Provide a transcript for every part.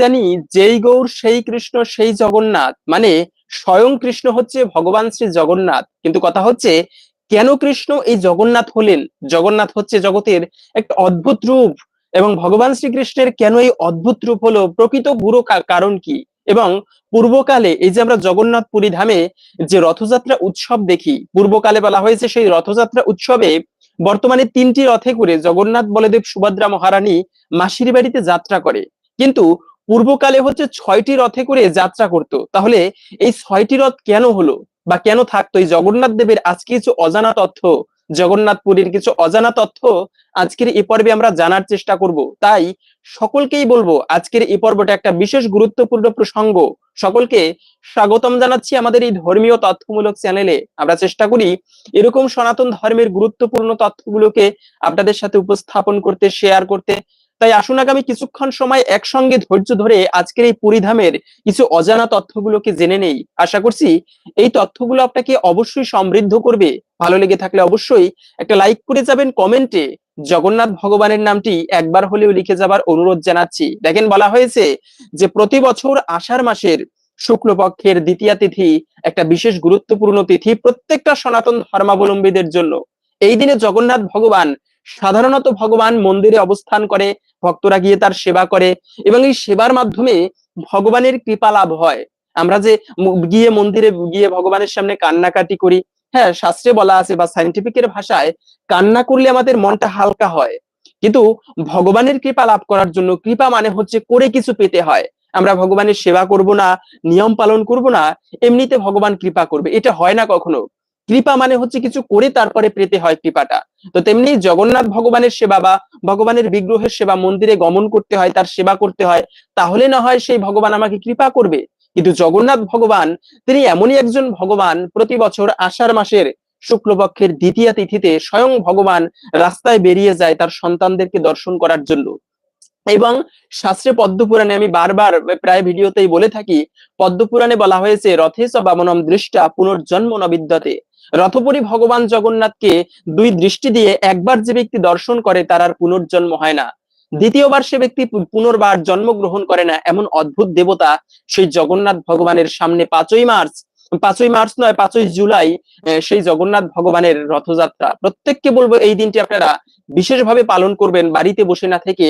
জানি যেই গৌর, সেই কৃষ্ণ, সেই জগন্নাথ। মানে স্বয়ং কৃষ্ণ হচ্ছে ভগবান শ্রী জগন্নাথ। কিন্তু কথা হচ্ছে, কেন কৃষ্ণ এই জগন্নাথ হলেন? জগন্নাথ হচ্ছে জগতের একটা অদ্ভুত রূপ। এবং ভগবান শ্রীকৃষ্ণের কেন এই অদ্ভুত রূপ হলো? প্রকৃত গুরু কারণ কি? এবং পূর্বকালে এই যে আমরা জগন্নাথ পুরী ধামে যে রথযাত্রা উৎসব দেখি, পূর্বকালে বলা হয়েছে সেই রথযাত্রা উৎসবে বর্তমানে তিনটি রথে করে জগন্নাথ বলদেব সুভদ্রা মহারানী মাসির বাড়িতে যাত্রা করে। কিন্তু পূর্বকালে হচ্ছে ছয়টি রথে করে যাত্রা করত। তাহলে এই ছয়টি রথ কেন হলো বা কেন থাকতো? এই জগন্নাথ দেবের আজকে কিছু অজানা তথ্য, জগন্নাথ পুরীর কিছু অজানা তথ্য আজকের এই পর্বে আমরা জানার চেষ্টা করব। তাই সকলকেই বলব, আজকের এই পর্বটা একটা বিশেষ গুরুত্বপূর্ণ প্রসঙ্গ। সকলকে স্বাগতম জানাচ্ছি আমাদের এই ধর্মীয় তথ্যমূলক চ্যানেলে। আমরা চেষ্টা করি এরকম সনাতন ধর্মের গুরুত্বপূর্ণ তথ্যগুলোকে আপনাদের সাথে উপস্থাপন করতে শেয়ার করতে। তাই আসুন আগামী কিছুক্ষণ সময় একসঙ্গে ধৈর্য ধরে আজকের এই পরিধামের কিছু অজানা তথ্যগুলোকে জেনে নেই। আশা করছি এই তথ্যগুলো আপনাকে অবশ্যই সমৃদ্ধ করবে। ভালো লেগে থাকলে অবশ্যই একটা লাইক করে যাবেন কমেন্টে। জগন্নাথ ভগবানের নামটি একবার হলেও লিখে যাবার অনুরোধ জানাচ্ছি। দেখেন বলা হয়েছে যে প্রতি বছর আষাঢ় মাসের শুক্লপক্ষের দ্বিতীয় তিথি একটা বিশেষ গুরুত্বপূর্ণ তিথি প্রত্যেকটা সনাতন ধর্মাবলম্বীদের জন্য। এই দিনে জগন্নাথ ভগবান সাধারণত ভগবান মন্দিরে অবস্থান করে ভক্তরা গিয়ে তার সেবা করে এবং এই সেবার মাধ্যমে ভগবানের কৃপা লাভ হয়। আমরা যে গিয়ে মন্দিরে গিয়ে ভগবানের সামনে কান্নাকাটি করি হ্যাঁ শাস্ত্রে বলা আছে বা সাইন্টিফিকের ভাষায়, কান্না করলে আমাদের মনটা হালকা হয়। কিন্তু ভগবানের কৃপা লাভ করার জন্য কৃপা মানে হচ্ছে করে কিছু পেতে হয়। আমরা ভগবানের সেবা করব না, নিয়ম পালন করব না, এমনিতে ভগবান কৃপা করবে। এটা হয় না কখনো। কৃপা মানে হচ্ছে কিছু করে তারপরে পেতে হয় কৃপাটা। তো তেমনি জগন্নাথ ভগবানের সেবা বা ভগবানের বিগ্রহের সেবা মন্দিরে গমন করতে হয়, তার সেবা করতে হয়, তাহলে না হয় সেই ভগবান আমাকে কৃপা করবে। কিন্তু জগন্নাথ ভগবান, তিনি এমনই একজন ভগবান প্রতি বছর আষাঢ় মাসের শুক্লপক্ষের দ্বিতীয় তিথিতে স্বয়ং ভগবান রাস্তায় বেরিয়ে যায় তার সন্তানদেরকে দর্শন করার জন্য। এবং শাস্ত্রে পদ্মপুরাণে আমি বারবার প্রায় ভিডিওতেই বলে থাকি, পদ্মপুরাণে বলা হয়েছে রথেশ বামনম দৃষ্টা পুনর্জন্ম নবিদ্যতে। রথপুরী ভগবান জগন্নাথকে দুই দৃষ্টি দিয়ে একবার যে ব্যক্তি দর্শন করে তার আর পুনর্জন্ম হয় না। দ্বিতীয়বার সে ব্যক্তি পুনর্বার জন্মগ্রহণ করে না, এমন অদ্ভুত দেবতা সেই জগন্নাথ ভগবানের সামনে পাঁচই মার্চ পাঁচই মার্চ নয়, পাঁচই জুলাই সেই জগন্নাথ ভগবানের রথযাত্রা। প্রত্যেককে বলব এই দিনটি আপনারা বিশেষভাবে পালন করবেন, বাড়িতে বসে না থেকে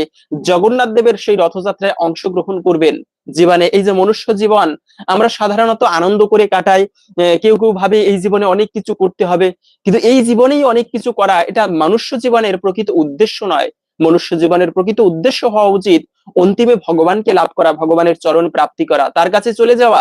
জগন্নাথ দেবের সেই রথযাত্রায় অংশগ্রহণ করবেন। জীবনে এই যে মনুষ্য জীবন, আমরা সাধারণত আনন্দ করে কাটাই কেউ কেউ ভাবে এই জীবনে অনেক কিছু করতে হবে, কিন্তু এই জীবনেই অনেক কিছু করা, এটা মনুষ্য জীবনের প্রকৃত উদ্দেশ্য নয়। মনুষ্য জীবনের প্রকৃত উদ্দেশ্য হওয়া উচিত, অন্তিমে ভগবানকে লাভ করা, ভগবানের চরণ প্রাপ্তি করা। তার কাছে চলে যাওয়া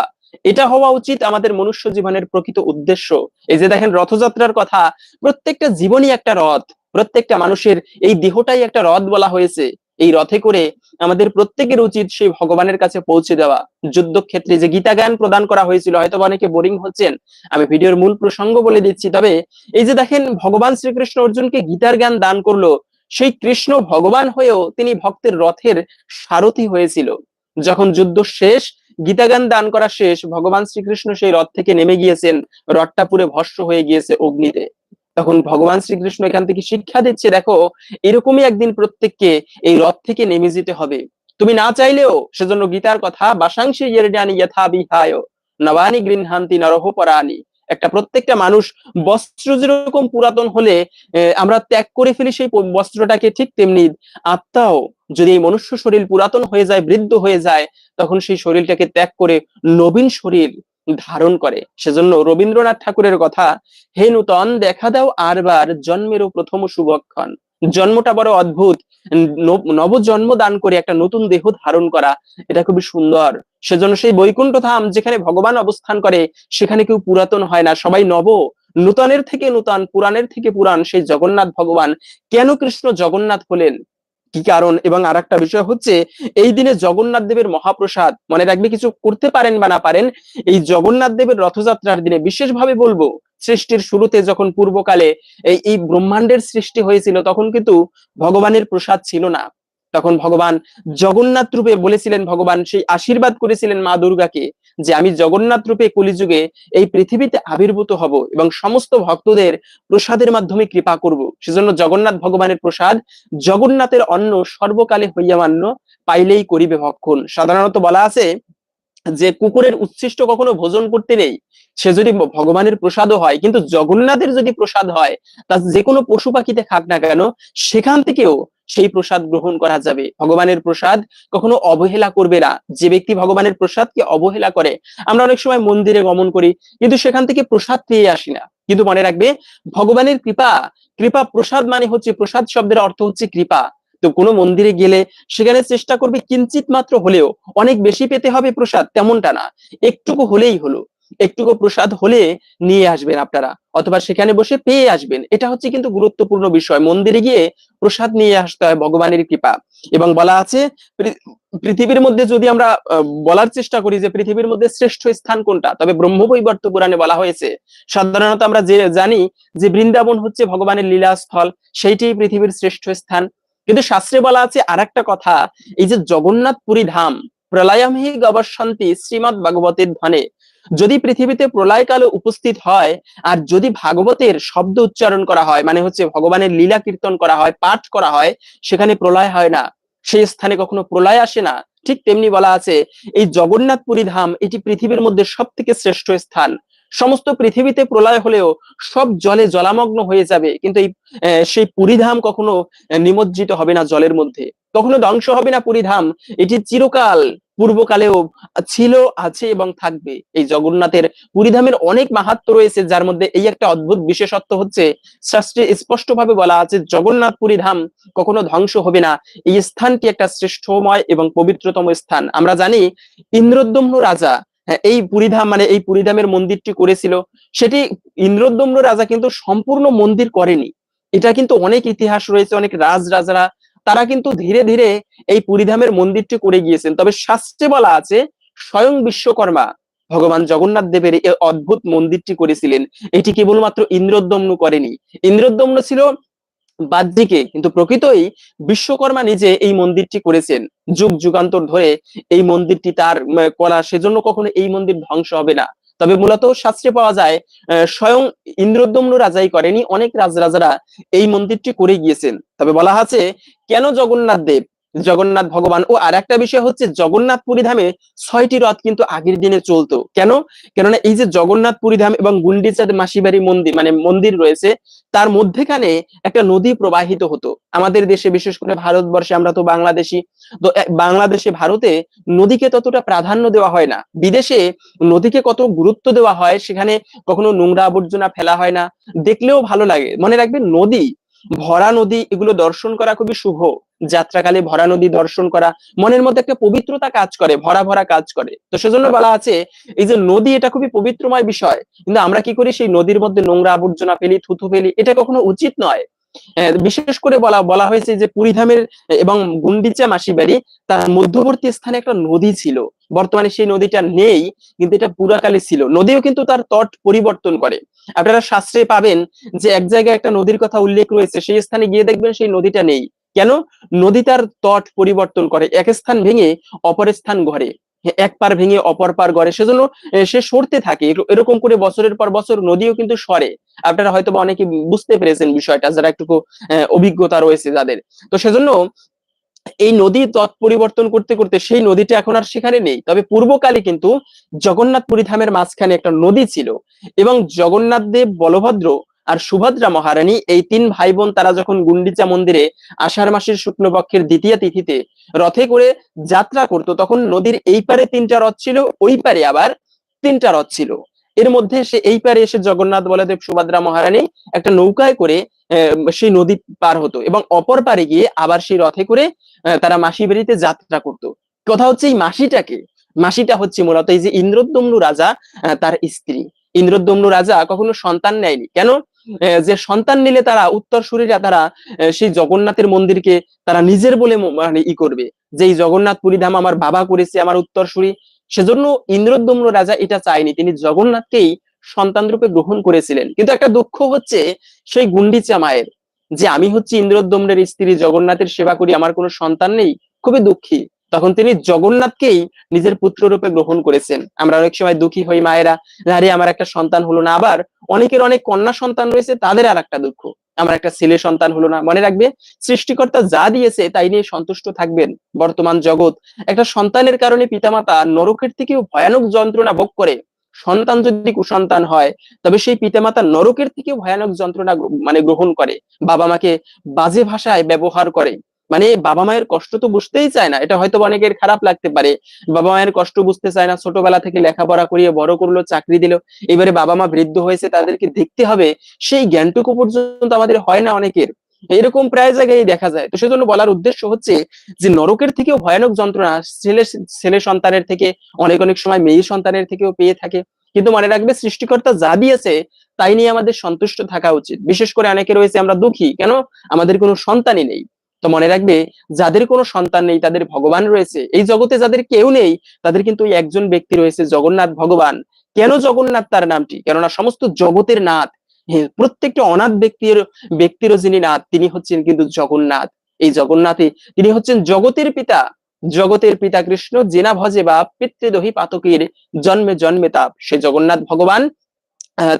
এটা হওয়া উচিত আমাদের মনুষ্য জীবনের প্রকৃত উদ্দেশ্য। এই যে দেখেন, রথযাত্রার কথা, প্রত্যেকটা জীবনই একটা রথ, প্রত্যেকটা মানুষের এই দেহটাই একটা রথ বলা হয়েছে। এই রথে করে আমাদের প্রত্যেকের উচিত সেই ভগবানের কাছে পৌঁছে দেওয়া। যুদ্ধক্ষেত্রে যে গীতা জ্ঞান প্রদান করা হয়েছিল হয়তো অনেকে বোরিং হচ্ছেন, আমি ভিডিওর মূল প্রসঙ্গ বলে দিচ্ছি, তবে এই যে দেখেন, ভগবান শ্রীকৃষ্ণ অর্জুনকে গীতার জ্ঞান দান করল, সেই কৃষ্ণ ভগবান হয়েও তিনি ভক্তের রথের সারথি হয়েছিল। যখন যুদ্ধ শেষ গীতাগান দান করা শেষ, ভগবান শ্রীকৃষ্ণ সেই রথ থেকে নেমে গিয়েছেন, রথটা পুরে ভস্য হয়ে গিয়েছে অগ্নিতে। তখন ভগবান শ্রীকৃষ্ণ এখান থেকে শিক্ষা দিচ্ছে, দেখো, এরকমই একদিন প্রত্যেককে এই রথ থেকে নেমে যেতে হবে। তুমি না চাইলেও সেজন্য গীতার কথা বাসাংশী ইয়েরডানি যথা বিহায় নবানি গৃহান্তি নরহ পরানি একটা প্রত্যেকটা মানুষ বস্ত্র যেরকম পুরাতন হলে আমরা ত্যাগ করে ফেলি সেই বস্ত্রটাকে ঠিক তেমনি আত্মাও যদি এই মনুষ্য শরীর পুরাতন হয়ে যায়, বৃদ্ধ হয়ে যায়, তখন সেই শরীরটাকে ত্যাগ করে নবীন শরীর ধারণ করে। সেজন্য রবীন্দ্রনাথ ঠাকুরের কথা, হে নূতন, দেখা দাও আরবার জন্মেরও প্রথম শুভক্ষণ। জন্মটা বড় অদ্ভুত। নব জন্ম দান করে একটা নতুন দেহ ধারণ করা, এটা খুবই সুন্দর। সেজন্য সেই বৈকুণ্ঠ ধাম যেখানে ভগবান অবস্থান করে, সেখানে কেউ পুরাতন হয় না, সবাই নব। নূতনের থেকে নূতন, পুরাণের থেকে পুরাণ, সেই জগন্নাথ ভগবান। কেন কৃষ্ণ জগন্নাথ হলেন? কি কারণ? এবং আর একটা বিষয় হচ্ছে, এই দিনে জগন্নাথ দেবের মহাপ্রসাদ, মনে রাখবে কিছু করতে পারেন বা না পারেন, এই জগন্নাথ দেবের রথযাত্রার দিনে বিশেষভাবে বলব সৃষ্টির শুরুতে যখন পূর্বকালে এই এই ব্রহ্মাণ্ডের সৃষ্টি হয়েছিল, তখন কিন্তু ভগবানের প্রসাদ ছিল না। তখন ভগবান জগন্নাথ রূপে বলেছিলেন, ভগবান সেই আশীর্বাদ করেছিলেন মা দুর্গাকে যে আমি জগন্নাথ রূপে কলিযুগে এই পৃথিবীতে আবির্ভূত হব এবং সমস্ত ভক্তদের প্রসাদের মাধ্যমে কৃপা করব। সেজন্য জগন্নাথ ভগবানের প্রসাদ জগন্নাথের অন্ন সর্বকালে হইয়া মান্য পাইলেই করিবে ভক্ষণ। সাধারণত বলা আছে যে কুকুরের উচ্ছিষ্ট কখনো ভোজন করতে নেই, সে যদি ভগবানের প্রসাদও হয়, কিন্তু জগন্নাথের যদি প্রসাদ হয়, তা যে কোনো পশু পাখিতে খাক না কেন, সেখান থেকেও সেই প্রসাদ গ্রহণ করা যাবে। ভগবানের প্রসাদ কখনো অবহেলা করবে না। যে ব্যক্তি ভগবানের প্রসাদকে অবহেলা করে, আমরা অনেক সময় মন্দিরে গমন করি, কিন্তু সেখান থেকে প্রসাদ পেয়ে আসি না। কিন্তু মনে রাখবে, ভগবানের কৃপা কৃপা প্রসাদ মানে হচ্ছে, প্রসাদ শব্দের অর্থ হচ্ছে কৃপা। তো কোনো মন্দিরে গেলে সেখানে চেষ্টা করবে কিঞ্চিত মাত্র হলেও অনেক বেশি পেতে হবে প্রসাদ তেমনটা না। একটুকু হলেই হলো। একটুকু প্রসাদ হলে নিয়ে আসবেন আপনারা, অথবা সেখানে বসে পেয়ে আসবেন। এটা হচ্ছে কিন্তু গুরুত্বপূর্ণ বিষয়। মন্দিরে গিয়ে প্রসাদ নিয়ে আসতে হয় ভগবানের কৃপা। এবং বলা আছে পৃথিবীর মধ্যে যদি আমরা বলার চেষ্টা করি যে পৃথিবীর মধ্যে শ্রেষ্ঠ স্থান কোনটা, তবে ব্রহ্মবৈবর্ত পুরাণে বলা হয়েছে, সাধারণত আমরা যে জানি যে বৃন্দাবন হচ্ছে ভগবানের লীলাস্থল সেইটি পৃথিবীর শ্রেষ্ঠ স্থান। কিন্তু শাস্ত্রে বলা আছে আর একটা কথা, এই যে জগন্নাথ পুরী ধাম প্রলয়ামহি গবশান্তি শ্রীমৎ ভাগবতের ধনে যদি পৃথিবীতে প্রলয়কালে উপস্থিত হয় আর যদি ভাগবতের শব্দ উচ্চারণ করা হয় মানে হচ্ছে ভগবানের লীলা কীর্তন করা হয়, পাঠ করা হয়, সেখানে প্রলয় হয় না, সেই স্থানে কখনো প্রলয় আসে না। ঠিক তেমনি বলা আছে, এই জগন্নাথ পুরী ধাম এটি পৃথিবীর মধ্যে সব থেকে শ্রেষ্ঠ স্থান। সমস্ত পৃথিবীতে প্রলয় হলেও সব জলে জলামগ্ন হয়ে যাবে। কিন্তু এই সেই পুরীধাম কখনো নিমজ্জিত হবে না জলের মধ্যে। কখনো ধ্বংস হবে না পুরীধাম। এটি চিরকাল পূর্বকালেও ছিল, আছে এবং থাকবে। এই জগন্নাথের পুরীধামের অনেক মাহাত্ম রয়েছে, যার মধ্যে এই একটা অদ্ভুত বিশেষত্ব হচ্ছে, শাস্ত্রে স্পষ্টভাবে বলা আছে, জগন্নাথ পুরী ধাম কখনো ধ্বংস হবে না। এই স্থানটি একটা শ্রেষ্ঠময় এবং পবিত্রতম স্থান। আমরা জানি, ইন্দ্রদ্যম্ন রাজা এই পুরীধাম মানে এই পুরীধামের মন্দিরটি করেছিল। সেটি ইন্দ্রদ্যম্ন রাজা কিন্তু সম্পূর্ণ মন্দির করেনি। এটা কিন্তু অনেক ইতিহাস রয়েছে, অনেক রাজ রাজারা তারা কিন্তু ধীরে ধীরে এই পুরীধামের মন্দিরটি করে গিয়েছেন। তবে শাস্ত্রে বলা আছে, স্বয়ং বিশ্বকর্মা ভগবান জগন্নাথ দেবের এই অদ্ভুত মন্দিরটি করেছিলেন। এটি কেবলমাত্র ইন্দ্রদ্যম্ন করেনি। ইন্দ্রদ্যম্ন ছিল বাহ্যিকে কিন্তু প্রকৃতই বিশ্বকর্মা নিজে এই মন্দিরটি করেছেন। যুগ যুগান্তর ধরে এই মন্দিরটি তার করা সেজন্য কখনো এই মন্দির ধ্বংস হবে না। তবে মূলত শাস্ত্রে পাওয়া যায় স্বয়ং ইন্দ্রদ্যম্ন রাজাই করেনি, অনেক রাজরাজারা এই মন্দিরটি করে গিয়েছেন। তবে বলা আছে, কেন জগন্নাথ দেব জগন্নাথ ভগবান। ও আর একটা বিষয় হচ্ছে জগন্নাথ ধামে ছয়টি রথ কিন্তু আগের দিনে চলতো। কেন? কেননা এই যে জগন্নাথ ধাম এবং গুন্ডিচাঁদ মাসিবাড়ি মন্দির মানে মন্দির রয়েছে, তার মধ্যেখানে একটা নদী প্রবাহিত হতো। আমাদের দেশে বিশেষ করে ভারতবর্ষে আমরা তো বাংলাদেশি, তো বাংলাদেশে ভারতে নদীকে ততটা প্রাধান্য দেওয়া হয় না। বিদেশে নদীকে কত গুরুত্ব দেওয়া হয়, সেখানে কখনো নোংরা আবর্জনা ফেলা হয় না। দেখলেও ভালো লাগে। মনে রাখবেন নদী ভরা নদী এগুলো দর্শন করা খুবই শুভ। যাত্রাকালে ভরা নদী দর্শন করা, মনের মধ্যে একটা পবিত্রতা কাজ করে, ভরা ভরা কাজ করে। তো সেজন্য বলা আছে, এই যে নদী এটা খুবই পবিত্রময় বিষয়, কিন্তু আমরা কি করি সেই নদীর মধ্যে নোংরা আবর্জনা ফেলি, থুথু ফেলি, এটা কখনো উচিত নয়। বিশেষ করে বলা বলা হয়েছে যে পুরীধামের এবং গুন্ডিচা মাসিবাড়ি, তার মধ্যবর্তী স্থানে একটা নদী ছিল। বর্তমানে সেই নদীটা নেই, কিন্তু এটা পুরাকালে ছিল। নদীও কিন্তু তার তট পরিবর্তন করে। আপনারা শাস্ত্রে পাবেন যে এক জায়গায় একটা নদীর কথা উল্লেখ রয়েছে, সেই স্থানে গিয়ে দেখবেন সেই নদীটা নেই। কেন? নদী তার তট পরিবর্তন করে, এক স্থান ভেঙে অপর স্থান ঘরে এক পার ভেঙে অপর পার গড়ে। সেজন্য সে সরতে থাকে এরকম করে বছরের পর বছর নদীও কিন্তু সরে। আপনারা হয়তো অনেকে বুঝতে পেরেছেন বিষয়টা, যারা একটু অভিজ্ঞতা রয়েছে যাদের তো সেজন্য এই নদী তৎ পরিবর্তন করতে করতে সেই নদীটা এখন আর সেখানে নেই। তবে পূর্বকালে কিন্তু জগন্নাথ পুরী ধামের মাঝখানে একটা নদী ছিল এবং জগন্নাথ দেব, বলভদ্র আর সুভদ্রা মহারানী এই তিন ভাই বোন তারা যখন গুন্ডিচা মন্দিরে আষাঢ় মাসের শুক্লপক্ষের দ্বিতীয় তিথিতে রথে করে যাত্রা করতো, তখন নদীর এই পারে তিনটা রথ ছিল, ওই পারে আবার তিনটা রথ ছিল। এর মধ্যে সে এই পারে এসে জগন্নাথ বলদেব সুভদ্রা মহারানী একটা নৌকায় করে সেই নদী পার হতো এবং অপর পারে গিয়ে আবার সেই রথে করে তারা মাসি বাড়িতে যাত্রা করতো। কথা হচ্ছে এই মাসিটাকে মাসিটা হচ্ছে মূলত এই যে ইন্দ্রদ্যম্নু রাজা তার স্ত্রী। ইন্দ্রদ্যম্নু রাজা কখনো সন্তান নেয়নি। কেন? যে সন্তান নিলে তারা উত্তরসূরিরা তারা আহ, সেই জগন্নাথের মন্দিরকে তারা নিজের বলে মানে ই করবে। যে এই জগন্নাথ পুরীধাম আমার বাবা করেছে আমার উত্তরসূরি সেজন্য ইন্দ্রদ্যম্ন রাজা এটা চায়নি। তিনি জগন্নাথকেই সন্তান রূপে গ্রহণ করেছিলেন। কিন্তু একটা দুঃখ হচ্ছে সেই গুন্ডিচা মায়ের যে আমি হচ্ছে ইন্দ্রদ্যম্নের স্ত্রী, জগন্নাথের সেবা করি, আমার কোনো সন্তান নেই, খুবই দুঃখী। তখন তিনি জগন্নাথকেই নিজের পুত্র রূপে গ্রহণ করেছেন। আমরা অনেক সময় দুঃখী হই মায়েরা আরে আমার একটা সন্তান হলো না। আবার অনেকের অনেক কন্যা সন্তান রয়েছে, তাদের আর একটা দুঃখ। আমার একটা ছেলে সন্তান হলো না। মনে রাখবে, সৃষ্টিকর্তা যা দিয়েছে তাই নিয়ে সন্তুষ্ট থাকবেন বর্তমান জগৎ। একটা সন্তানের কারণে পিতামাতা নরকের থেকেও ভয়ানক যন্ত্রণা ভোগ করে। সন্তান যদি কুসন্তান হয়, তবে সেই পিতামাতা নরকের থেকেও ভয়ানক যন্ত্রণা মানে গ্রহণ করে। বাবা মাকে বাজে ভাষায় ব্যবহার করে। মানে বাবা মায়ের কষ্ট তো বুঝতেই চায় না। এটা হয়তো অনেকের খারাপ লাগতে পারে। বাবা মায়ের কষ্ট বুঝতে চায় না, ছোটবেলা থেকে লেখাপড়া করিয়ে বড় করল, চাকরি দিল। এবারে বাবা মা বৃদ্ধ হয়েছে, তাদেরকে দেখতে হবে। সেই জ্ঞানটুকু পর্যন্ত আমাদের হয় না অনেকের। এরকম প্রায় জায়গায় দেখা যায়। তো সেজন্য বলার উদ্দেশ্য হচ্ছে যে, নরকের থেকেও ভয়ানক যন্ত্রণা ছেলে ছেলে সন্তানের থেকে, অনেক অনেক সময় মেয়ে সন্তানের থেকেও পেয়ে থাকে। কিন্তু মনে রাখবে, সৃষ্টিকর্তা যা দিয়েছে, তাই নিয়ে আমাদের সন্তুষ্ট থাকা উচিত। বিশেষ করে অনেকে রয়েছে, আমরা দুঃখী। কেন? আমাদের কোনো সন্তানই নেই। তো মনে রাখবে, যাদের কোনো সন্তান নেই, তাদের ভগবান রয়েছে। এই জগতে যাদের কেউ নেই, তাদের কিন্তু একজন ব্যক্তি রয়েছে জগন্নাথ ভগবান। কেন জগন্নাথ তার নামটি? কেননা সমস্ত জগতের নাথ প্রত্যেকটা অনাথ ব্যক্তির, ব্যক্তিরও যিনি নাথ, তিনি হচ্ছেন কিন্তু জগন্নাথ। এই জগন্নাথে তিনি হচ্ছেন জগতের পিতা। জগতের পিতা কৃষ্ণ, জেনা ভজে বা পিতৃদহী পাতকের জন্মে জন্মে তাপ। সে জগন্নাথ ভগবান।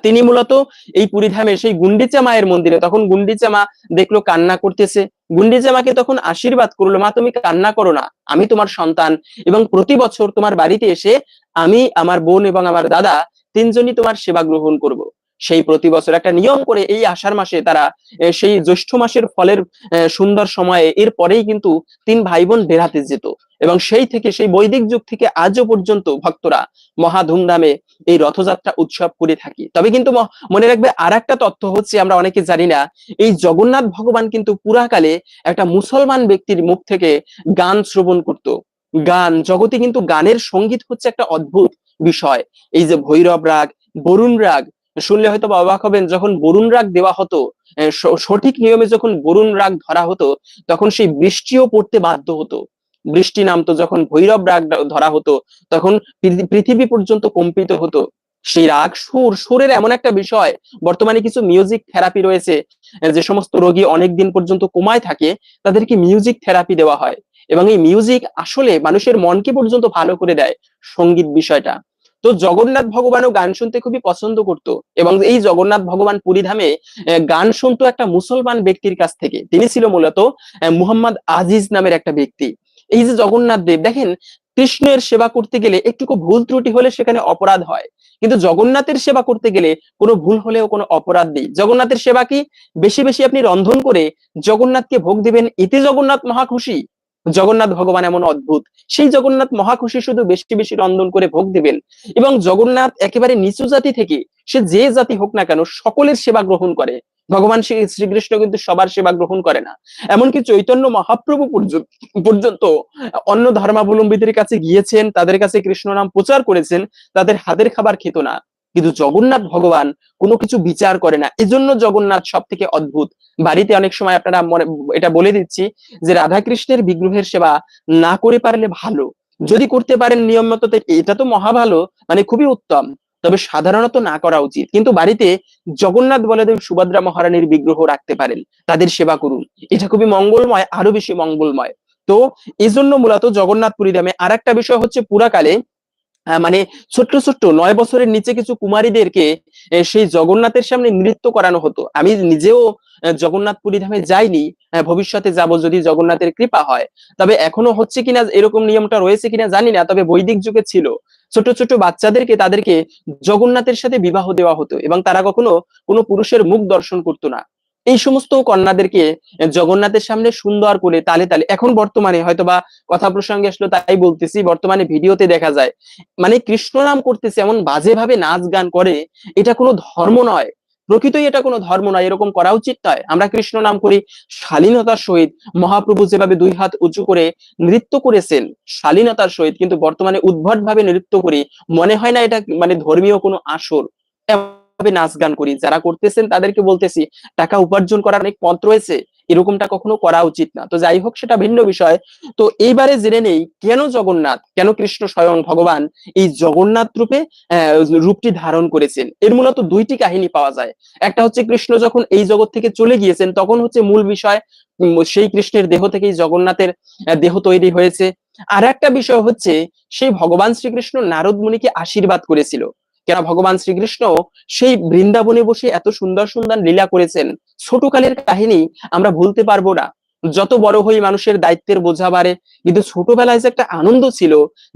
তিনি মূলত এই পুরীধামে সেই গুন্ডিচা মায়ের মন্দিরে, তখন গুন্ডিচা মা দেখল কান্না করতেছে। গুন্ডিচা আমাকে তখন আশীর্বাদ করল, মা, তুমি কান্না করো না, আমি তোমার সন্তান এবং প্রতি বছর তোমার বাড়িতে এসে আমি, আমার বোন এবং আমার দাদা তিনজনই তোমার সেবা গ্রহণ করব। সেই প্রতি বছর একটা নিয়ম করে এই আষাঢ় মাসে তারা সেই জ্যৈষ্ঠ মাসের ফলের সুন্দর সময়ে এর পরেই কিন্তু তিন ভাই বোন বেড়াতে যেত। এবং সেই থেকে, সেই বৈদিক যুগ থেকে আজও পর্যন্ত ভক্তরা মহা ধুমধামে এই রথযাত্রা উৎসব করে থাকি। তবে কিন্তু মনে রাখবে আর একটা তথ্য হচ্ছে, আমরা অনেকে জানি না, এই জগন্নাথ ভগবান কিন্তু পুরাকালে একটা মুসলমান ব্যক্তির মুখ থেকে গান শ্রবণ করত। গান, জগতে কিন্তু গানের সংগীত হচ্ছে একটা অদ্ভুত বিষয়। এই যে ভৈরব রাগ, বরুণ রাগ শুনলে হয়তো বা অবাক হবেন, যখন বরুণ রাগ দেওয়া হতো সঠিক নিয়মে যখন বরুণ রাগ ধরা হতো, তখন সেই বৃষ্টিও পড়তে বাধ্য হতো। বৃষ্টি নামতো যখন ভৈরব রাগ ধরা হতো, তখন পৃথিবী পর্যন্ত কম্পিত হতো। সেই রাগ সুর, সুরের এমন একটা বিষয়, বর্তমানে কিছু মিউজিক থেরাপি রয়েছে যে সমস্ত রোগী অনেক দিন পর্যন্ত কোমায় থাকে, তাদেরকে মিউজিক থেরাপি দেওয়া হয়। এবং এই মিউজিক আসলে মানুষের মনকে পর্যন্ত ভালো করে দেয় সংগীত বিষয়টা। তো জগন্নাথ ভগবানও গান শুনতে খুবই পছন্দ করত এবং এই জগন্নাথ ভগবান পুরীধামে গান শুনতো একটা মুসলমান ব্যক্তির কাছ থেকে। তিনি ছিল মূলত মুহাম্মদ আজিজ নামের একটা ব্যক্তি। এই যে জগন্নাথ দেব, দেখেন, কৃষ্ণের সেবা করতে গেলে একটুকু ভুল ত্রুটি হলে সেখানে অপরাধ হয়। কিন্তু জগন্নাথের সেবা করতে গেলে কোনো ভুল হলেও কোনো অপরাধ নেই। জগন্নাথের সেবা কি? বেশি বেশি আপনি রন্ধন করে জগন্নাথকে ভোগ দিবেন। এতে জগন্নাথ মহা খুশি জগন্নাথ ভগবান এমন অদ্ভুত। সেই জগন্নাথ মহাখুশি শুধু বেশি বেশি রন্ধন করে ভোগ দিবেন। এবং জগন্নাথ একেবারে নিচু জাতি থেকে সে যে জাতি হোক না কেন সকলের সেবা গ্রহণ করে। ভগবান শ্রী শ্রীকৃষ্ণ কিন্তু সবার সেবা গ্রহণ করে না। এমনকি চৈতন্য মহাপ্রভু পর্যন্ত অন্য ধর্মাবলম্বীদের কাছে গিয়েছেন, তাদের কাছে কৃষ্ণ নাম প্রচার করেছেন, তাদের হাতের খাবার খেত না। কিন্তু জগন্নাথ ভগবান কোনো কিছু বিচার করে না। এজন্য জগন্নাথ সব থেকে অদ্ভুত। বাড়িতে অনেক সময় আপনারা মনে, এটা বলে দিচ্ছি যে রাধা কৃষ্ণের বিগ্রহের সেবা না করে পারলে ভালো। যদি করতে পারেন নিয়ম মতো এটা তো মহা ভালো মানে খুবই উত্তম। তবে সাধারণত না করা উচিত। কিন্তু বাড়িতে জগন্নাথ বলদেব সুভদ্রা মহারানীর বিগ্রহ রাখতে পারেন, তাদের সেবা করুন। এটা খুবই মঙ্গলময়, আরও বেশি মঙ্গলময়। তো এই জন্য মূলত জগন্নাথ পুরীধামে আর একটা বিষয় হচ্ছে পুরাকালে মানে ছোট্ট ছোট্ট নয় বছরের নিচে কিছু কুমারীদেরকে সেই জগন্নাথের সামনে নৃত্য করানো হতো। আমি নিজেও জগন্নাথ পুরীধামে যাইনি আহ, ভবিষ্যতে যাব যদি জগন্নাথের কৃপা হয়। তবে এখনও হচ্ছে কিনা এরকম নিয়মটা রয়েছে কিনা জানি না তবে বৈদিক যুগে ছিল। ছোট ছোট বাচ্চাদেরকে তাদেরকে জগন্নাথের সাথে বিবাহ দেওয়া হতো এবং তারা কখনো কোনো পুরুষের মুখ দর্শন করতো না। এই সমস্ত কন্যাদেরকে জগন্নাথের সামনে সুন্দর করে তালে তালে, এখন বর্তমানে হয়তোবা কথা প্রসঙ্গে আসলো তাই বলতেছি, বর্তমানে ভিডিওতে দেখা যায় মানে কৃষ্ণ নাম করতেছে এমন বাজে ভাবে নাচ গান করে, এটা কোনো ধর্ম নয়। প্রকৃতই এটা কোনো ধর্ম নয়, এরকম করা উচিত নয়। আমরা কৃষ্ণ নাম করি শালীনতার সহিত। মহাপ্রভু যেভাবে দুই হাত উঁচু করে নৃত্য করেছেন, শালীনতার সহিত, কিন্তু বর্তমানে উদ্ভট ভাবে নৃত্য করি, মনে হয় না এটা মানে ধর্মীয় কোনো আসর। এভাবে নাচ গান করি। যারা করতেছেন তাদেরকে বলতেছি, টাকা উপার্জন করার অনেক পথ রয়েছে, এরকমটা কখনো করা উচিত না। তো যাই হোক, সেটা ভিন্ন বিষয়। তো এইবারে জেনে নেই, কেন জগন্নাথ, কেন কৃষ্ণ স্বয়ং ভগবান এই জগন্নাথ রূপে রূপটি ধারণ করেছেন? এর মূলত দুইটি কাহিনী পাওয়া যায়। একটা হচ্ছে কৃষ্ণ যখন এই জগৎ থেকে চলে গিয়েছেন, তখন হচ্ছে মূল বিষয় সেই কৃষ্ণের দেহ থেকেই জগন্নাথের দেহ তৈরি হয়েছে। আর একটা বিষয় হচ্ছে, সেই ভগবান শ্রীকৃষ্ণ নারদ মুনিকে আশীর্বাদ করেছিল। কেন ভগবান শ্রীকৃষ্ণ সেই বৃন্দাবনে বসে এত সুন্দর সুন্দর লীলা করেছেন। ছোটকালের কাহিনী আমরা ভুলতে পারব না। যত বড় হই মানুষের দায়িত্বের বোঝা বাড়ে, কিন্তু ছোটবেলায় যে একটা আনন্দ ছিল,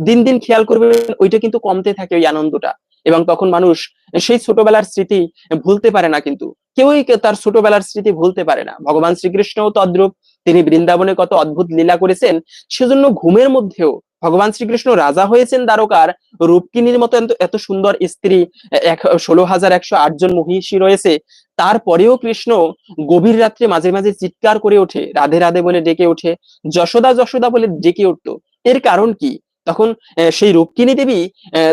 দিন দিন খেয়াল করবেন ওইটা কিন্তু কমতে থাকে ওই আনন্দটা। এবং তখন মানুষ সেই ছোটবেলার স্মৃতি ভুলতে পারে না কিন্তু। কেউই তার ছোটবেলার স্মৃতি ভুলতে পারে না। ভগবান শ্রীকৃষ্ণও তদ্রূপ। তিনি বৃন্দাবনে কত অদ্ভুত লীলা করেছেন, সেজন্য ঘুমের মধ্যেও ভগবান শ্রীকৃষ্ণ রাজা হয়েছেন দ্বারকার। রূপকিনীর মতো এত- সুন্দর স্ত্রী, এক, ষোলো হাজার একশো আট জন মহিষী রয়েছে। তারপরেও কৃষ্ণ গভীর রাত্রে মাঝে মাঝে চিৎকার করে ওঠে, রাধে রাধে বলে ডেকে ওঠে, যশোদা যশোদা বলে ডেকে উঠতো। এর কারণ কি? তখন সেই রূপকিনী দেবী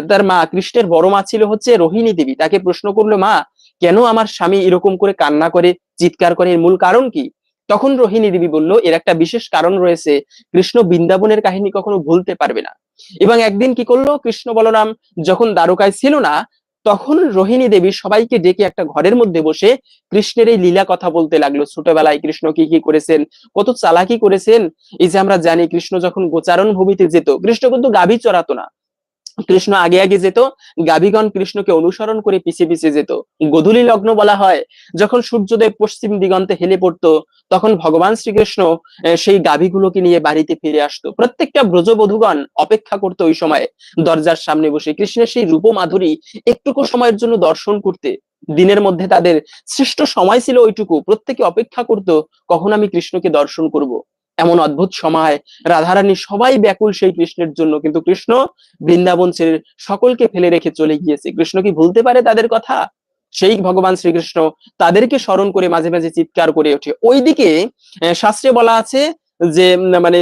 তার মা কৃষ্ণের বড় মা ছিল হচ্ছে রোহিণী দেবী। তাকে প্রশ্ন করল, মা, কেন আমার স্বামী এরকম করে কান্না করে, চিৎকার করে? এর মূল কারণ কি? তখন রোহিণী দেবী বলল, এর একটা বিশেষ কারণ রয়েছে। কৃষ্ণ বৃন্দাবনের কাহিনী কখনো ভুলতে পারবে না। এবং একদিন কি করল? কৃষ্ণ বলরাম যখন দ্বারকায় ছিল না, তখন রোহিণী দেবী সবাইকে ডেকে একটা ঘরের মধ্যে বসে কৃষ্ণের এই লীলা কথা বলতে লাগল। ছোটবেলায় কৃষ্ণ কি কি করেছেন? কত চালাকি করেছেন? এই যে আমরা জানি, কৃষ্ণ যখন গোচারণ ভূমিতে যেত, কৃষ্ণ কিন্তু গাভী চড়াতো না। কৃষ্ণ আগে আগে যেত, গাভীগণ কৃষ্ণকে অনুসরণ করে পিছিয়ে পিছিয়ে যেত। গোধূলি লগ্ন বলা হয়, যখন সূর্যোদয় পশ্চিম দিগন্তে হেলে পড়তো, তখন ভগবান শ্রীকৃষ্ণ সেই গাভীগুলোকে নিয়ে বাড়িতে ফিরে আসতো। প্রত্যেকটা ব্রজবধূগণ অপেক্ষা করতো ওই সময়। দরজার সামনে বসে কৃষ্ণের সেই রূপ মাধুরী একটুকু সময়ের জন্য দর্শন করতে। দিনের মধ্যে তাদের শ্রেষ্ঠ সময় ছিল ওইটুকু। প্রত্যেকে অপেক্ষা করতো, কখন আমি কৃষ্ণকে দর্শন করব? এমন অদ্ভুত সময়, রাধারানী সবাই ব্যাকুল সেই কৃষ্ণের জন্য। কিন্তু কৃষ্ণ বৃন্দাবন ছেড়ে সকলকে ফেলে রেখে চলে গিয়েছে। কৃষ্ণ কি ভুলতে পারে তাদের কথা? সেই ভগবান শ্রীকৃষ্ণ তাদেরকে স্মরণ করে মাঝে মাঝে চিৎকার করে ওঠে। ওইদিকে শাস্ত্রে বলা আছে যে মানে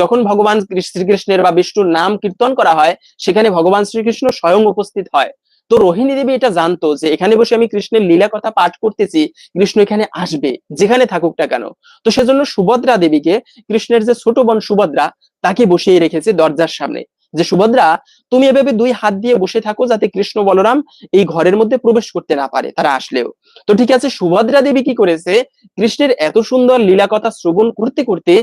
যখন ভগবান শ্রীকৃষ্ণের বা বিষ্ণুর নাম কীর্তন করা হয়, সেখানে ভগবান শ্রীকৃষ্ণ স্বয়ং উপস্থিত হয়। তো রোহিণী দেবী এটা জানতো যে এখানে বসে আমি কৃষ্ণের লীলা কথা পাঠ করতেছি, কৃষ্ণ এখানে আসবে, যেখানে থাকুক না কেন। তো সেজন্য সুভদ্রা দেবীকে কৃষ্ণের যে ছোট বোন সুভদ্রা, তাকে বসিয়ে রেখেছে দরজার সামনে। যে সুভদ্রা, তুমি এভাবে দুই হাত দিয়ে বসে থাকো যাতে কৃষ্ণ বলরাম এই ঘরের মধ্যে প্রবেশ করতে না পারে, তারা আসলেও। তো ঠিক আছে, সুভদ্রা দেবী কি করেছে, কৃষ্ণের এত সুন্দর লীলা কথা শ্রবণ করতে করতে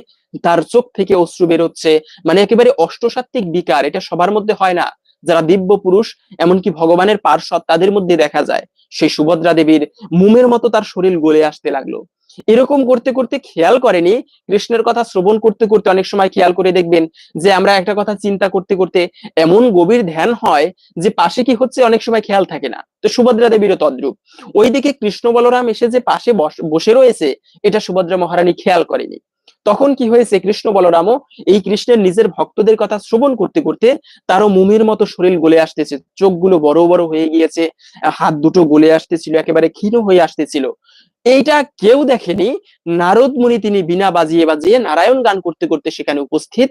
তার চোখ থেকে অশ্রু বেরোচ্ছে মানে একেবারে অষ্টসাত্ত্বিক বিকার, এটা সবার মধ্যে হয় না। যারা দিব্য পুরুষ, এমনকি ভগবানের পার্শ্বদ তাদের মধ্যে দেখা যায়। সেই সুভদ্রা দেবীর মুমের মতো তার শরীর গলে আসতে লাগল। এরকম করতে করতে খেয়াল করেনি, কৃষ্ণের কথা শ্রবণ করতে করতে অনেক সময় খেয়াল করে দেখবেন যে আমরা একটা কথা চিন্তা করতে করতে এমন গভীর ধ্যান হয় যে পাশে কি হচ্ছে অনেক সময় খেয়াল থাকে না। তো সুভদ্রা দেবীরও তদ্রূপ। ওইদিকে কৃষ্ণ বলরাম এসে যে পাশে বস- রয়েছে, এটা সুভদ্রা মহারানী খেয়াল করেনি। তখন কি হয়েছে কৃষ্ণ বলরামও এই কৃষ্ণের নিজের ভক্তদের কথা শ্রবণ করতে করতে তারও মুমের মতো শরীর গলে আসতেছে। চোখগুলো বড় বড় হয়ে গিয়েছে, হাত দুটো গলে আসতেছিল, একেবারে ক্ষীণ হয়ে আসতেছিল। এইটা কেউ দেখেনি। নারদ মুনি তিনি বিনা বাজিয়ে বাজিয়ে নারায়ণ গান করতে করতে সেখানে উপস্থিত।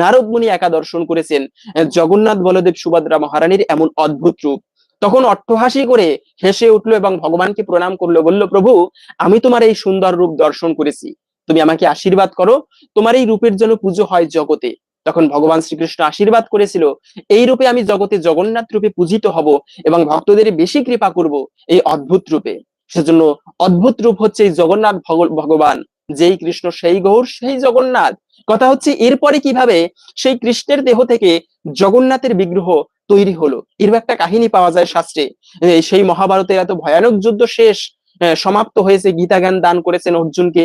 নারদ মুনি একা দর্শন করেছেন। জগন্নাথ, বলদেব, সুভদ্রা মহারানীর এমন অদ্ভুত রূপ। তখন অট্টহাসি করে হেসে উঠল এবং ভগবানকে প্রণাম করল, বলল, প্রভু, আমি তোমার এই সুন্দর রূপ দর্শন করেছি। তুমি আমাকে আশীর্বাদ করো। তোমার এই রূপের জন্য পুজো হয় জগতে। তখন ভগবান শ্রীকৃষ্ণ আশীর্বাদ করেছিল, এই রূপে আমি জগতে জগন্নাথ রূপে পূজিত হব এবং ভক্তদের বেশি কৃপা করব এই অদ্ভুত রূপে। সেজন্য অদ্ভুত রূপ হচ্ছে এই জগন্নাথ ভগ- ভগবান। যেই কৃষ্ণ, সেই গৌর, সেই জগন্নাথ। কথা হচ্ছে এরপরে কীভাবে সেই কৃষ্ণের দেহ থেকে জগন্নাথের বিগ্রহ তৈরি হলো। এর একটা কাহিনী পাওয়া যায় শাস্ত্রে। সেই মহাভারতের এত ভয়ানক যুদ্ধ শেষ। সমাপ্ত হয়েছে গীতা জ্ঞান দান করেছেন অর্জুনকে।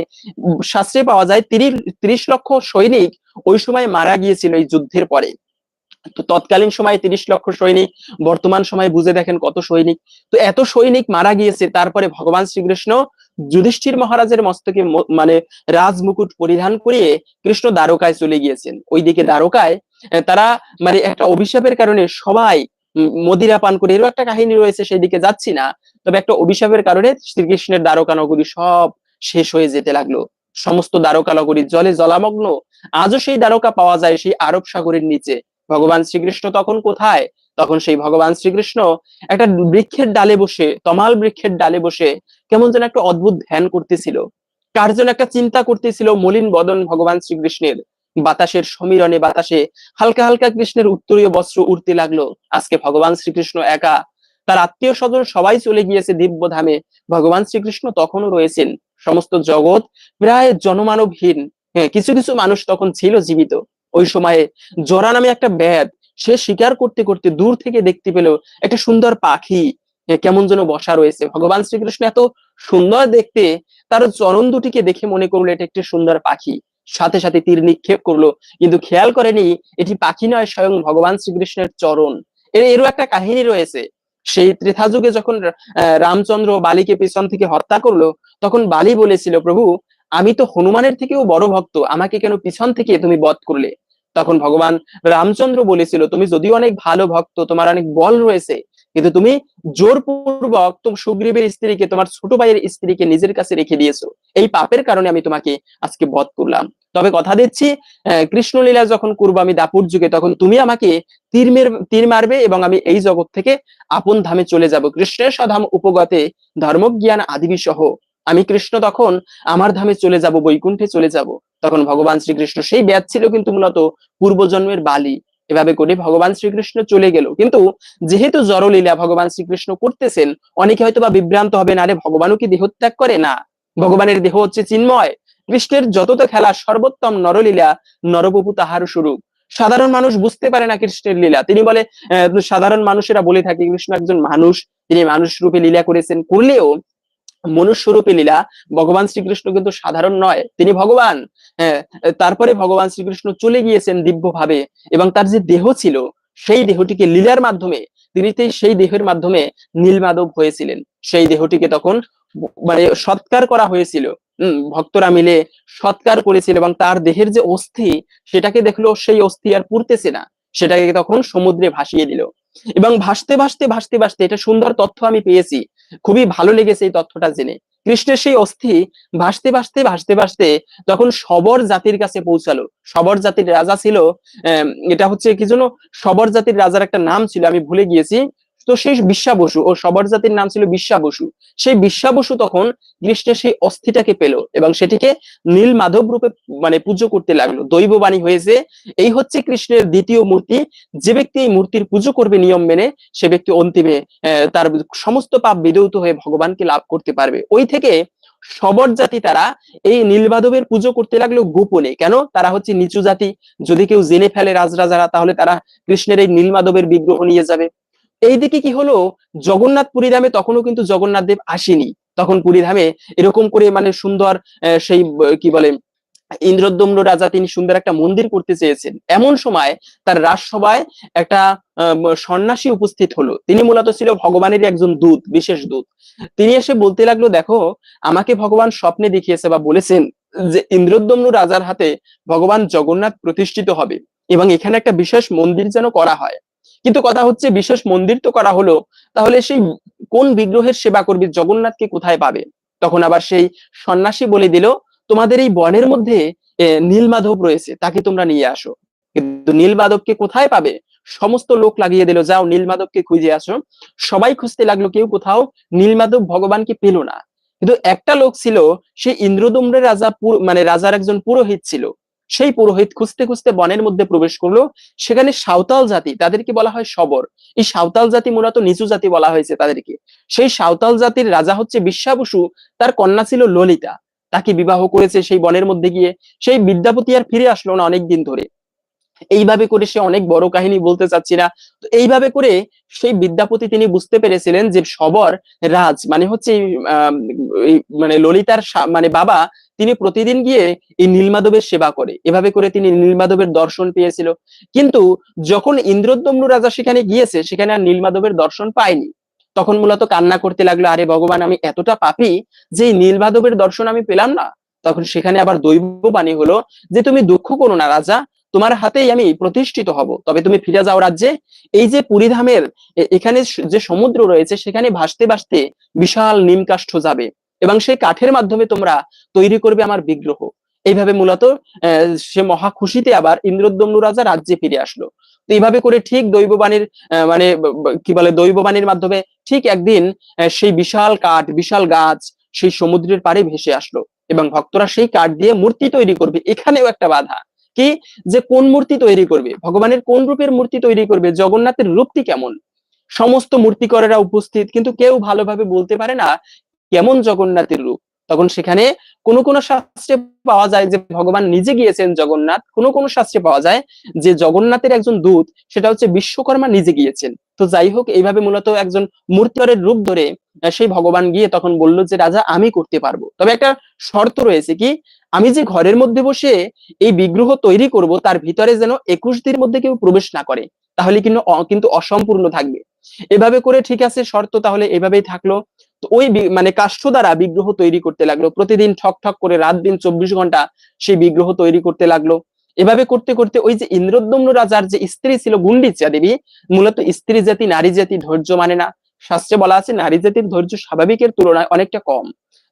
শাস্ত্রে পাওয়া যায়, তিরিশ, ত্রিশ লক্ষ সৈনিক ওই সময় মারা গিয়েছিল এই যুদ্ধের পরে। তো তৎকালীন সময়ে তিরিশ লক্ষ সৈনিক, বর্তমান সময়ে বুঝে দেখেন কত সৈনিক। তো এত সৈনিক মারা গিয়েছে, তারপরে ভগবান শ্রীকৃষ্ণ যুধিষ্ঠির মহারাজের মস্তকে মানে রাজমুকুট পরিধান করিয়ে কৃষ্ণ দ্বারকায় চলে গিয়েছেন। ওইদিকে দ্বারকায় তারা মানে একটা অভিশাপের কারণে সবাই মদিরা পান করে, এরও একটা কাহিনী রয়েছে, সেদিকে যাচ্ছি না। তবে একটা অভিশাপের কারণে শ্রীকৃষ্ণের দ্বারকা নগরী সব শেষ হয়ে যেতে লাগল। সমস্ত দ্বারকা নগরী জলে জলামগ্ন, আজও সেই দ্বারকা পাওয়া যায় সেই আরব সাগরের নিচে। ভগবান শ্রীকৃষ্ণ তখন কোথায়? তখন সেই ভগবান শ্রীকৃষ্ণ একটা বৃক্ষের ডালে বসে, তমাল বৃক্ষের ডালে বসে, কেমন যেন একটা অদ্ভুত ধ্যান করতেছিল। কার জন্য একটা চিন্তা করতেছিল, মলিন বদন ভগবান শ্রীকৃষ্ণের। বাতাসের সমীরণে বাতাসে হালকা হালকা কৃষ্ণের উত্তরীয় বস্ত্র উঠতে লাগল। আজকে ভগবান শ্রীকৃষ্ণ একা। তার আত্মীয় স্বজন সবাই চলে গিয়েছে দিব্য ধামে ভগবান শ্রীকৃষ্ণ তখনও রয়েছেন। সমস্ত জগৎ প্রায় জনমানবহীন। হ্যাঁ কিছু কিছু মানুষ তখন ছিল জীবিত। ওই সময়ে জরা নামে একটা ব্যাধ সে শিকার করতে করতে দূর থেকে দেখতে পেল একটা সুন্দর পাখি। হ্যাঁ, কেমন যেন বসা রয়েছে। ভগবান শ্রীকৃষ্ণ এত সুন্দর দেখতে তার চরণ দুটিকে দেখে মনে করল এটা একটি সুন্দর পাখি। সাথে সাথে তীর নিক্ষেপ করল। কিন্তু খেয়াল করেনি, এটি পাখি নয়, স্বয়ং ভগবান শ্রীকৃষ্ণের চরণ। এর এরও একটা কাহিনী রয়েছে। সেই ত্রেথা যুগে যখন রামচন্দ্র বালিকে পিছন থেকে হত্যা করল, তখন বালি বলেছিল, প্রভু, আমি তো হনুমানের থেকেও বড় ভক্ত, আমাকে কেন পিছন থেকে তুমি বধ করলে? তখন ভগবান রামচন্দ্র বলেছিল, তুমি যদিও অনেক ভালো ভক্ত, তোমার অনেক বল রয়েছে কিন্তু তুমি জোরপূর্বক তুমি সুগ্রীবের স্ত্রীকে, তোমার ছোট ভাইয়ের স্ত্রীকে নিজের কাছে রেখে দিয়েছ। এই পাপের কারণে আমি তোমাকে আজকে বধ করলাম। তবে কথা দিচ্ছি কৃষ্ণলীলা যখন করব আমি দাপুর যুগে, তখন তুমি আমাকে তীর তীর মারবে এবং আমি এই জগৎ থেকে আপন ধামে চলে যাব। কৃষ্ণের স্বধাম উপগতে ধর্মজ্ঞান আদিবি সহ আমি কৃষ্ণ তখন আমার ধামে চলে যাব, বৈকুণ্ঠে চলে যাব। তখন ভগবান শ্রীকৃষ্ণ সেই ব্যাধ ছিল কিন্তু মূলত পূর্বজন্মের বালি। এভাবে করে ভগবান শ্রীকৃষ্ণ চলে গেল। কিন্তু যেহেতু জড়লীলা ভগবান শ্রীকৃষ্ণ করতেছেন, অনেকে হয়তো বা বিভ্রান্ত হবে না আরে ভগবানও কি দেহত্যাগ করে? না। ভগবানের দেহ হচ্ছে চিন্ময়। কৃষ্ণের যত তো খেলা সর্বোত্তম নরলীলা নরবপু তাহার স্বরূপ। সাধারণ মানুষ বুঝতে পারে না কৃষ্ণের লীলা। তিনি বলে সাধারণ মানুষেরা বলে থাকে, কৃষ্ণ একজন মানুষ, তিনি মানুষ রূপে লীলা করেছেন। করলেও মনুষ্য রূপে লীলা ভগবান শ্রীকৃষ্ণ কিন্তু সাধারণ নয়। তিনি ভগবান। হ্যাঁ তারপরে ভগবান শ্রীকৃষ্ণ চলে গিয়েছেন দিব্য ভাবে এবং তার যে দেহ ছিল, সেই দেহটিকে লীলার মাধ্যমে, তিনি সেই দেহের মাধ্যমে নীলমাধব হয়েছিলেন। সেই দেহটিকে তখন মানে সৎকার করা হয়েছিল। ভক্তরা মিলে সৎকার করেছিল এবং তার দেহের যে অস্থি, সেটাকে দেখল সেই অস্থি আর পুড়তেছে না। সেটাকে তখন সমুদ্রে ভাসিয়ে দিল। এবং ভাসতে ভাসতে ভাসতে ভাসতে এটা সুন্দর তথ্য আমি পেয়েছি। খুবই ভালো লেগেছে এই তথ্যটা জেনে। কৃষ্ণের সেই অস্থি ভাসতে ভাসতে ভাসতে ভাসতে তখন সবর জাতির কাছে পৌঁছালো, সবর জাতির রাজা ছিল এটা হচ্ছে কি জন্য সবর জাতির রাজার একটা নাম ছিল, আমি ভুলে গিয়েছি। তো সেই বিশ্বা বসু ও সবর জাতির নাম ছিল বিশ্বা বসু। সেই বিশ্বা বসু তখন কৃষ্ণের সেই অস্থিটাকে পেল এবং সেটিকে নীল মাধব রূপে মানে পুজো করতে লাগল। দৈববাণী হয়েছে, এই হচ্ছে কৃষ্ণের দ্বিতীয় মূর্তি। যে ব্যক্তি এই মূর্তির পুজো করবে নিয়ম মেনে, সে ব্যক্তি অন্তিমে তার সমস্ত পাপ বিদৌত হয়ে ভগবানকে লাভ করতে পারবে। ওই থেকে সবর জাতি তারা এই নীলমাধবের পুজো করতে লাগল গোপনে। কেন? তারা হচ্ছে নিচু জাতি। যদি কেউ জেনে ফেলে রাজরাজারা, তাহলে তারা কৃষ্ণের এই নীলমাধবের বিগ্রহ নিয়ে যাবে। এইদিকে কি হলো? জগন্নাথ পুরী ধামে তখনও কিন্তু জগন্নাথ দেব আসেনি। তখন পুরী ধামে এরকম করে মানে সুন্দর সেই কি বলে, ইন্দ্রদ্যম্ন রাজা তিনি সুন্দর একটা মন্দির করতে চেয়েছেন। এমন সময় তার রাজসভায় একটা সন্ন্যাসী উপস্থিত হলো। তিনি মূলত ছিল ভগবানেরই একজন দূত, বিশেষ দূত। তিনি এসে বলতে লাগল, দেখো, আমাকে ভগবান স্বপ্নে দেখিয়েছে বা বলেছেন যে ইন্দ্রদ্যম্ন রাজার হাতে ভগবান জগন্নাথ প্রতিষ্ঠিত হবে এবং এখানে একটা বিশেষ মন্দির যেন করা হয়। কিন্তু কথা হচ্ছে বিশেষ মন্দির তো করা হলো, তাহলে সেই কোন বিগ্রহের সেবা করবি? জগন্নাথকে কোথায় পাবে? তখন আবার সেই সন্ন্যাসী বলে দিল, তোমাদের এই বনের মধ্যে নীলমাধব রয়েছে, তাকে তোমরা নিয়ে আসো। কিন্তু নীলমাধবকে কোথায় পাবে? সমস্ত লোক লাগিয়ে দিল, যাও নীলমাধবকে খুঁজে আসো। সবাই খুঁজতে লাগল, কেউ কোথাও নীলমাধব ভগবানকে পেল না। কিন্তু একটা লোক ছিল, সে ইন্দ্রদম্রের রাজা মানে রাজার একজন পুরোহিত ছিল। সেই পুরোহিত খুঁজতে খুঁজতে বনের মধ্যে প্রবেশ করল। সেখানে সাঁওতাল জাতি, তাদেরকে বলা হয় সবর এই সাঁওতাল জাতি মূলত নিচু জাতি বলা হয়েছে তাদেরকে। সেই সাঁওতাল জাতির রাজা হচ্ছে বিশ্বাবসু তার কন্যা ছিল ললিতা। তাকে বিবাহ করেছে সেই বনের মধ্যে গিয়ে। সেই বিদ্যাপতি আর ফিরে আসলো না অনেকদিন ধরে। এইভাবে করে সে অনেক বড় কাহিনী বলতে চাচ্ছি না। তো এইভাবে করে সেই বিদ্যাপতি তিনি বুঝতে পেরেছিলেন যে সবর রাজ মানে হচ্ছে মানে ললিতার মানে বাবা তিনি প্রতিদিন গিয়ে এই নীলমাধবের সেবা করে। এভাবে করে তিনি নীলমাধবের দর্শন পেয়েছিল। কিন্তু যখন ইন্দ্রদ্যম্ন রাজা সেখানে গিয়েছে, সেখানে আর নীলমাধবের দর্শন পায়নি। তখন মূলত কান্না করতে লাগল, আরে ভগবান, আমি এতটা পাপি যে নীলমাধবের দর্শন আমি পেলাম না? তখন সেখানে আবার দৈব বাণী হলো যে, তুমি দুঃখ করো না রাজা, তোমার হাতেই আমি প্রতিষ্ঠিত হব। তবে তুমি ফিরে যাও রাজ্যে। এই যে পুরীধামের এখানে যে সমুদ্র রয়েছে, সেখানে ভাসতে ভাসতে বিশাল নিমকাষ্ঠ যাবে। এবং সেই কাঠের মাধ্যমে তোমরা তৈরি করবে আমার বিগ্রহ। এইভাবে মূলত সে মহা খুশিতে আবার ইন্দ্রদ্যম্ন রাজা রাজ্যে ফিরে আসলো। তো এইভাবে করে ঠিক দৈববাণীর মানে কি বলে, দৈববাণীর মাধ্যমে ঠিক একদিন সেই বিশাল কাঠ, বিশাল গাছ সেই সমুদ্রের পাড়ে ভেসে আসলো এবং ভক্তরা সেই কাঠ দিয়ে মূর্তি তৈরি করবে। এখানেও একটা বাধা। কি? যে কোন মূর্তি তৈরি করবে? ভগবানের কোন রূপের মূর্তি তৈরি করবে? জগন্নাথের রূপটি কেমন? সমস্ত মূর্তিকরেরা উপস্থিত, কিন্তু কেউ ভালোভাবে বলতে পারে না কেমন জগন্নাথের রূপ? তখন সেখানে কোন কোন শাস্ত্রে পাওয়া যায় যে ভগবান নিজে গিয়েছেন জগন্নাথ। কোন কোন শাস্ত্রে পাওয়া যায় যে জগন্নাথের একজন দূত, সেটা হচ্ছে বিশ্বকর্মা নিজে গিয়েছেন। তো যাই হোক, এইভাবে মূলত একজন মূর্তিকরের রূপ ধরে সেই ভগবান গিয়ে তখন বলল যে, রাজা, আমি করতে পারব। তবে একটা শর্ত রয়েছে কি, আমি যে ঘরের মধ্যে বসে এই বিগ্রহ তৈরি করব, তার ভিতরে যেন একুশ দিনের মধ্যে কেউ প্রবেশ না করে, তাহলে কিন্তু কিন্তু অসম্পূর্ণ থাকবে। এভাবে করে ঠিক আছে, শর্ত তাহলে এভাবেই থাকল। তো ওই মানে কাষ্ঠ দ্বারা বিগ্রহ তৈরি করতে লাগল। প্রতিদিন ঠক ঠক করে রাত দিন চব্বিশ ঘণ্টা সেই বিগ্রহ তৈরি করতে লাগল। এভাবে করতে করতে ওই যে ইন্দ্রদ্যম্ন রাজার যে স্ত্রী ছিল গুন্ডিচা দেবী, মূলত স্ত্রী জাতি, নারী জাতি ধৈর্য মানে না। শাস্ত্রে বলা আছে, নারী জাতির ধৈর্য স্বাভাবিকের তুলনায় অনেকটা কম।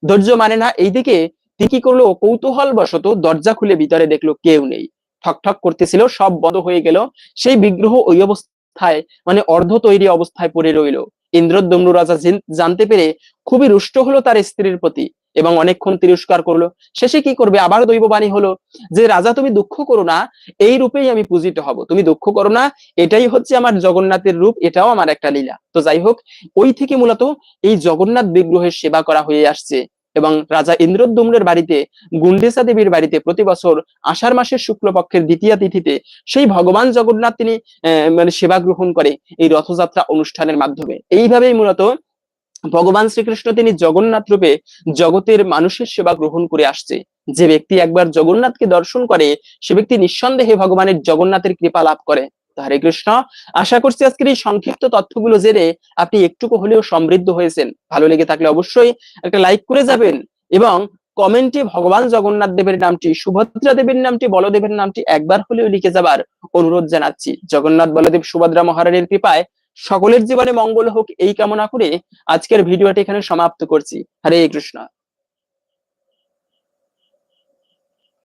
ধৈর্য মানে না, এইদিকে তিনি কি করল কৌতূহল বশত দরজা খুলে ভিতরে দেখল কেউ নেই। ঠক ঠক করতেছিল, সব বন্ধ হয়ে গেল। সেই বিগ্রহ ওই অবস্থায় মানে অর্ধ তৈরি অবস্থায় পড়ে রইল। ইন্দ্রদ্যম্ন রাজা জানতে পেরে খুবই রুষ্ট হলো তার স্ত্রীর প্রতি এবং অনেকক্ষণ তিরস্কার করল। শেষে কি করবে? আবার দৈববাণী হলো যে, রাজা, তুমি দুঃখ করো না, এই রূপেই আমি পূজিত হব। তুমি দুঃখ করো না, এটাই হচ্ছে আমার জগন্নাথের রূপ, এটাও আমার একটা লীলা। তো যাই হোক, ওই থেকে মূলত এই জগন্নাথ বিগ্রহের সেবা করা হয়ে আসছে। এবং রাজা ইন্দ্রদ্যম্নের বাড়িতে, গুন্ডেসা দেবীর বাড়িতে প্রতি বছর আষাঢ় মাসের শুক্লপক্ষের দ্বিতীয় তিথিতে সেই ভগবান জগন্নাথ তিনি মানে সেবা গ্রহণ করে এই রথযাত্রা অনুষ্ঠানের মাধ্যমে। এইভাবেই মূলত ভগবান শ্রীকৃষ্ণ তিনি জগন্নাথ রূপে জগতের মানুষের সেবা গ্রহণ করে আসছে। যে ব্যক্তি একবার জগন্নাথকে দর্শন করে, সে ব্যক্তি নিঃসন্দেহে ভগবানের জগন্নাথের কৃপা লাভ করে। হরে কৃষ্ণ। আশা করছি আজকের এই সংক্ষিপ্ত তথ্যগুলো জেনে আপনি একটুকু হলেও সমৃদ্ধ হয়েছেন। ভালো লেগে থাকলে অবশ্যই একটা লাইক করে যাবেন এবং কমেন্টে ভগবান জগন্নাথ দেবের নামটি, সুভদ্রা দেবের নামটি, বলদেবের নামটি একবার হলেও লিখে যাবার অনুরোধ জানাচ্ছি। জগন্নাথ, বলদেব, সুভদ্রা মহারানীর কৃপায় সকলের জীবনে মঙ্গল হোক এই কামনা করে আজকের ভিডিওটি এখানে সমাপ্ত করছি। হরে কৃষ্ণ।